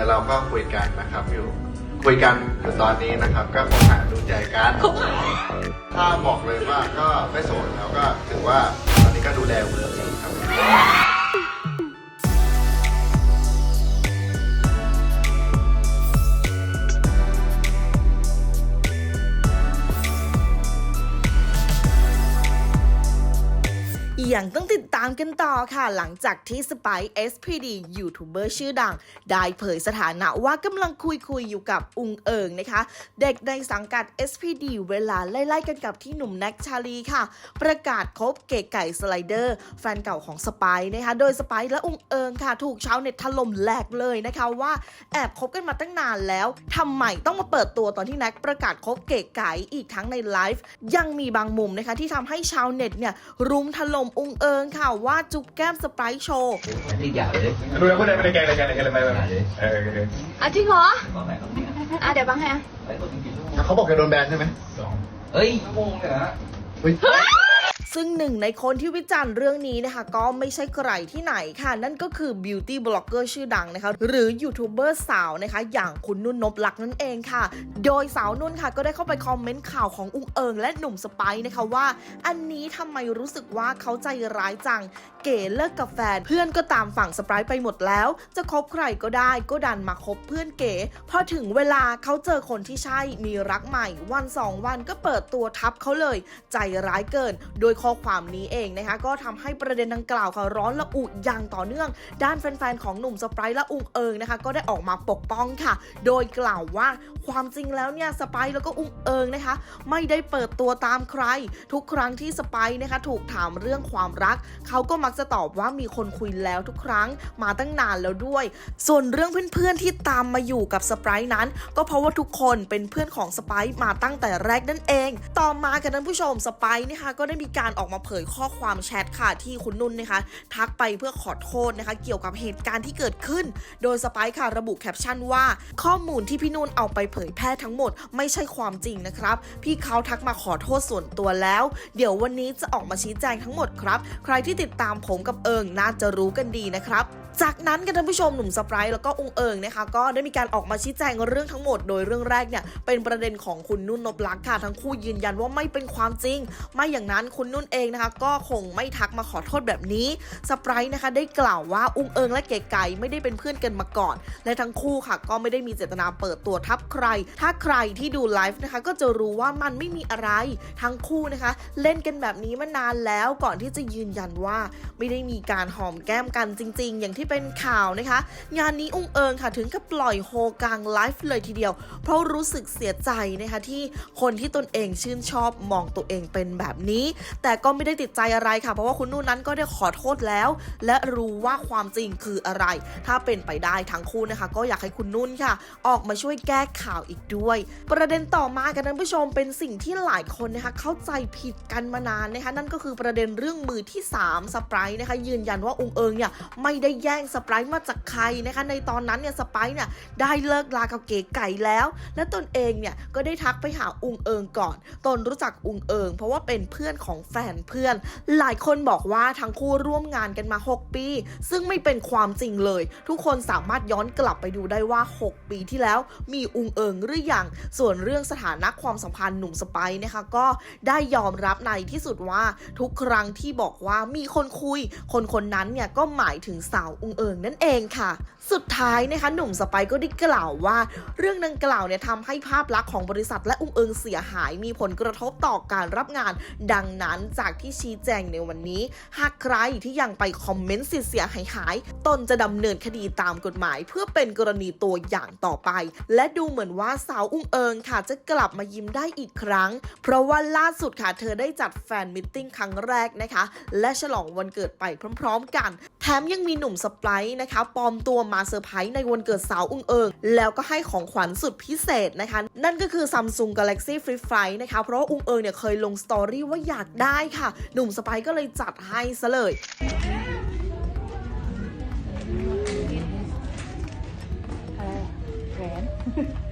อเราก็คุยกันนะครับอยู่ คุยกันอยู่ตอนนี้นะครับ ก็คงหาดูใจกันถ้าบอกเลยว่าก็ไม่โสดแล้วก็ถือว่าตอนนี้ก็ดูแลมือเองครับ ย่างต้องติดตามกันต่อค่ะ หลังจากที่สไป SPD ยูทูบเบอร์ชื่อดัง ได้เผยสถานะว่ากำลังคุยคุยอยู่กับอุงเอิงนะคะ เด็กในสังกัด SPD เวลาไล่ๆกันกับที่หนุ่มแน็กชาลีค่ะ ประกาศคบเก๋ไก่สไลเดอร์ แฟนเก่าของสไปนะคะ โดยสไปและอุงเอิงค่ะ ถูกชาวเน็ตถล่มแหลกเลยนะคะว่าแอบคบกันมาตั้งนานแล้วทำไมต้องมาเปิดตัวตอนที่แน็กประกาศคบเก๋ไก่อีกทั้งในไลฟ์ยังมีบางมุมนะคะที่ทำให้ชาวเน็ตเนี่ยรุมถล่มอุงเอิงค่ะว่าจุ๊บแก้มสไปร์โชว์นี่อย่าเลยดูแล้วพูดได้ไม่ได้แกล้งอะไรแกล้งอะไรแกล้งอะไรไม่ไม่ไม่เออเอออะจริงเหรอบอกไหนครับเนี่ยอะเดี๋ยวบังให้อะไปกดจริงๆเขาบอกจะโดนแบนใช่ไหมเฮ้ยชั่วโมงเลยนะเฮ้ย ซึ่งหนึ่งในคนที่วิจารณ์เรื่องนี้นะคะก็ไม่ใช่ใครที่ไหนค่ะ นั่นก็คือบิวตี้บล็อกเกอร์ชื่อดังนะคะ หรือยูทูบเบอร์สาวนะคะ อย่างคุณนุ่นนบลักนั่นเองค่ะ โดยสาวนุ่นค่ะก็ได้เข้าไปคอมเมนต์ข่าวของอุ้งเอิงและหนุ่มสไปซ์นะคะว่า อันนี้ทำไมรู้สึกว่าเขาใจร้ายจังเก๋เลิกกับแฟน เพื่อนก็ตามฝั่งสไปซ์ไปหมดแล้ว จะคบใครก็ได้ก็ดันมาคบเพื่อนเก๋พอถึงเวลาเขาเจอคนที่ใช่มีรักใหม่ วันสองวันก็เปิดตัวทับเขาเลย ใจร้ายเกิน โดยข้อความนี้เองนะคะ ก็ทำให้ประเด็นดังกล่าวค่ะร้อนระอุอย่างต่อเนื่อง ด้านแฟนๆของหนุ่มสไปร์และอุงเอิงนะคะ ก็ได้ออกมาปกป้องค่ะ โดยกล่าวว่าความจริงแล้วเนี่ยสไปร์แล้วก็อุงเอิงนะคะ ไม่ได้เปิดตัวตามใคร ทุกครั้งที่สไปร์นะคะถูกถามเรื่องความรักเขาก็มักจะตอบว่ามีคนคุยแล้วทุกครั้งมาตั้งนานแล้วด้วย ส่วนเรื่องเพื่อนๆที่ตามมาอยู่กับสไปร์นั้น ก็เพราะว่าทุกคนเป็นเพื่อนของสไปร์มาตั้งแต่แรกนั่นเอง ต่อมากันท่านผู้ชมสไปร์นะคะก็ได้มีการออกมาเผยข้อความแชทค่ะที่คุณนุ่นนะคะ ทักไปเพื่อขอโทษนะคะ เกี่ยวกับเหตุการณ์ที่เกิดขึ้น โดยสไปร์ค่ะระบุแคปชั่นว่า ข้อมูลที่พี่นุ่นเอาไปเผยแพร่ทั้งหมด ไม่ใช่ความจริงนะครับ พี่เขาทักมาขอโทษส่วนตัวแล้ว เดี๋ยววันนี้จะออกมาชี้แจงทั้งหมดครับ ใครที่ติดตามผมกับเอิงน่าจะรู้กันดีนะครับ จากนั้นกันท่านผู้ชมหนุ่มสไปร์แล้วก็องค์เอิงนะคะ ก็ได้มีการออกมาชี้แจงเรื่องทั้งหมด โดยเรื่องแรกเนี่ยเป็นประเด็นของคุณนุ่นนบลักษ์ค่ะทั้งคู่ยืนยันว่าไม่เป็นความจริง ไม่อย่างนั้นคุณนุ่นเองนะคะ ก็คงไม่ทักมาขอโทษแบบนี้สไปร์นะคะได้กล่าวว่าองค์เอิงและเก๋ไก่ไม่ได้เป็นเพื่อนกันมาก่อน และทั้งคู่ค่ะ ก็ไม่ได้มีเจตนาเปิดตัวทับใคร ถ้าใครที่ดูไลฟ์นะคะก็จะรู้ว่ามันไม่มีอะไรทั้งคู่นะคะ เล่นกันแบบนี้มานานแล้วก่อนที่จะยืนยันว่า ไม่ได้มีการหอมแก้มกันจริง ๆ อย่างที่เป็นข่าวนะคะ งานนี้องค์เอิงค่ะถึงกับปล่อยโฮกลางไลฟ์เลยทีเดียว เพราะรู้สึกเสียใจนะคะที่คนที่ตนเองชื่นชอบมองตัวเองเป็นแบบนี้ แต่ก็ไม่ได้ติดใจอะไรค่ะ เพราะว่าคุณนุ่นนั้นก็ได้ขอโทษแล้ว และรู้ว่าความจริงคืออะไร ถ้าเป็นไปได้ทั้งคู่นะคะ ก็อยากให้คุณนุ่นค่ะ ออกมาช่วยแก้ข่าวอีกด้วย ประเด็นต่อมากันท่านผู้ชมเป็นสิ่งที่หลายคนนะคะเข้าใจผิดกันมานานนะคะนั่นก็คือประเด็นเรื่องมือที่3สไปร์นะคะยืนยันว่าองค์เอิงเนี่ยไม่ได้แย่งสไปร์มาจากใครนะคะในตอนนั้นเนี่ยสไปร์เนี่ยได้เลิกลากับเก๋ไก่แล้ว และตนเองเนี่ยก็ได้ทักไปหาอุงเอิงก่อน ตนรู้จักอุงเอิง เพราะว่าเป็นเพื่อนของแฟนเพื่อน หลายคนบอกว่าทั้งคู่ร่วมงานกันมา 6 ปี ซึ่งไม่เป็นความจริงเลย ทุกคนสามารถย้อนกลับไปดูได้ว่า 6 ปีที่แล้วมีอุงเอิงหรือยังส่วนเรื่องสถานะความสัมพันธ์หนุ่มสไปร์นะคะก็ได้ยอมรับในที่สุดว่าทุกครั้งที่บอกว่ามีคนคุยคนคนนั้นเนี่ยก็หมายถึงสาวอุงเอิงนั่นเองค่ะ สุดท้ายนะคะหนุ่มสไปก็ได้กล่าวว่า เรื่องดังกล่าวเนี่ยทำให้ภาพลักษณ์ของบริษัทและองเอิงเสียหายมีผลกระทบต่อการรับงาน ดังนั้นจากที่ชี้แจงในวันนี้ หากใครที่ยังไปคอมเมนต์เสียหายหายตนจะดำเนินคดีตามกฎหมาย เพื่อเป็นกรณีตัวอย่างต่อไป และดูเหมือนว่าสาวอุ้งเอิงค่ะจะกลับมายิ้มได้อีกครั้ง เพราะว่าล่าสุดค่ะเธอได้จัดแฟนมิทติ้งครั้งแรกนะคะ และฉลองวันเกิดไปพร้อมๆกัน แถมยังมีหนุ่มสไปร์นะคะปลอมตัวมาเซอร์ไพรส์ในวันเกิดสาวอุ้งเอิง แล้วก็ให้ของขวัญสุดพิเศษนะคะ นั่นก็คือ Samsung Galaxy Flip 5นะคะ เพราะาอุ้งเอิงเนี่ยเคยลงสตอรี่ว่าอยากได้ค่ะ หนุ่มสไปร์ก็เลยจัดให้ซะเลยโอ๊ย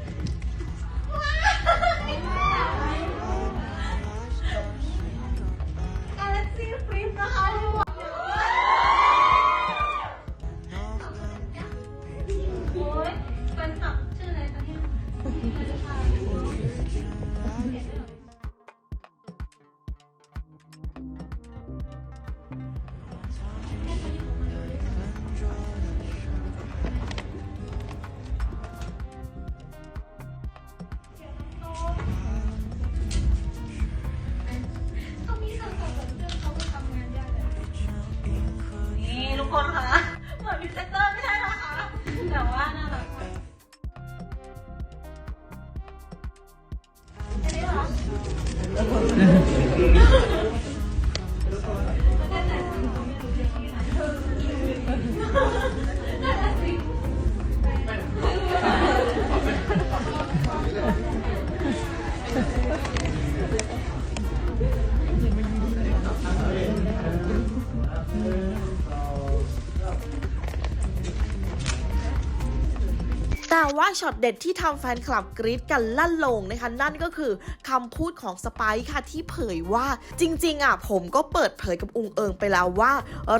แต่ว่าช็อตเด็ดที่ทำแฟนคลับกรี๊ดกันลั่นลงนะคะ นั่นก็คือคำพูดของสไปซ์ค่ะที่เผยว่าจริงๆอะผมก็เปิดเผยกับอุงเอิงไปแล้วว่า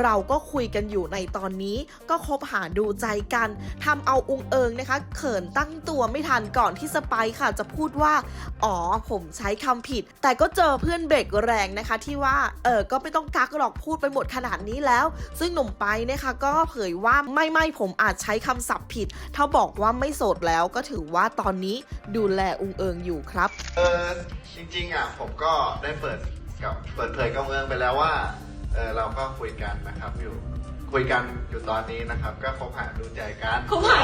เราก็คุยกันอยู่ในตอนนี้ ก็คบหาดูใจกันทำเอาอุงเอิงนะคะ เขินตั้งตัวไม่ทันก่อนที่สไปซ์ค่ะจะพูดว่า อ๋อผมใช้คำผิด แต่ก็เจอเพื่อนเบรกแรงนะคะ ที่ว่าเออก็ไม่ต้องกักหรอกพูดไปหมดขนาดนี้แล้ว ซึ่งหนุ่มไปนะคะ ก็เผยว่าไม่ไม่ผมอาจใช้คำศัพท์ผิด ถ้าบอกว่าไม่โสดแล้วก็ถือว่าตอนนี้ดูแลอุงเอิงอยู่ครับ เออจริงๆอะผมก็ได้เปิดกับเปิดเผยกับเมืองไปแล้วว่าเออเราก็คุยกันนะครับอยู่คุยกันอยู่ตอนนี้นะครับ ก็คบหาดูใจกันคบหา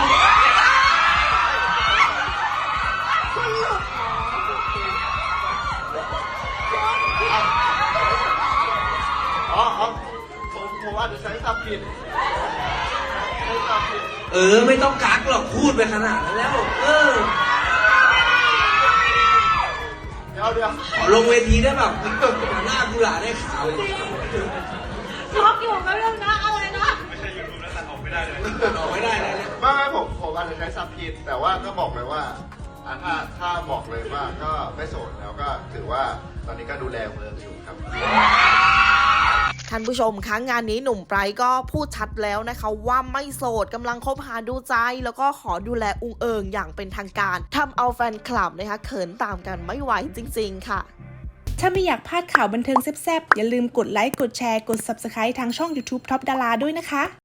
อ๋ออ๋อผมผมอาจจะใช้ศัพท์ผิดใช้ศัพท์ผิด เออ ไม่ต้องกักหรอกพูดไปขนาดนั้นแล้ว เออเดี๋ยวเดี๋ยวขอลงเวทีได้แบบหน้ากุหลาบได้ขาวช็อกอยู่ก็เรื่องนะอะไรนะออกไม่ได้เลยเนี่ยไม่ไม่ผมผมอาจจะใช้ศัพท์ผิดแต่ว่าก็บอกเลยว่าอะถ้าถ้าบอกเลยว่าก็ไม่โสดแล้วก็ถือว่าตอนนี้ก็ดูแลเมืองอยู่ครับ ท่านผู้ชมคะงานนี้หนุ่มไบรท์ก็พูดชัดแล้วนะคะว่าไม่โสดกำลังคบหาดูใจ แล้วก็ขอดูแลอุงเอิงอย่างเป็นทางการทำเอาแฟนคลับนะคะเขินตามกันไม่ไหวจริง ๆ ค่ะ ถ้าไม่อยากพลาดข่าวบันเทิงแซ่บๆ อย่าลืมกดไลค์ กดแชร์ กด Subscribe ทางช่อง YouTube Top ดาราด้วยนะคะ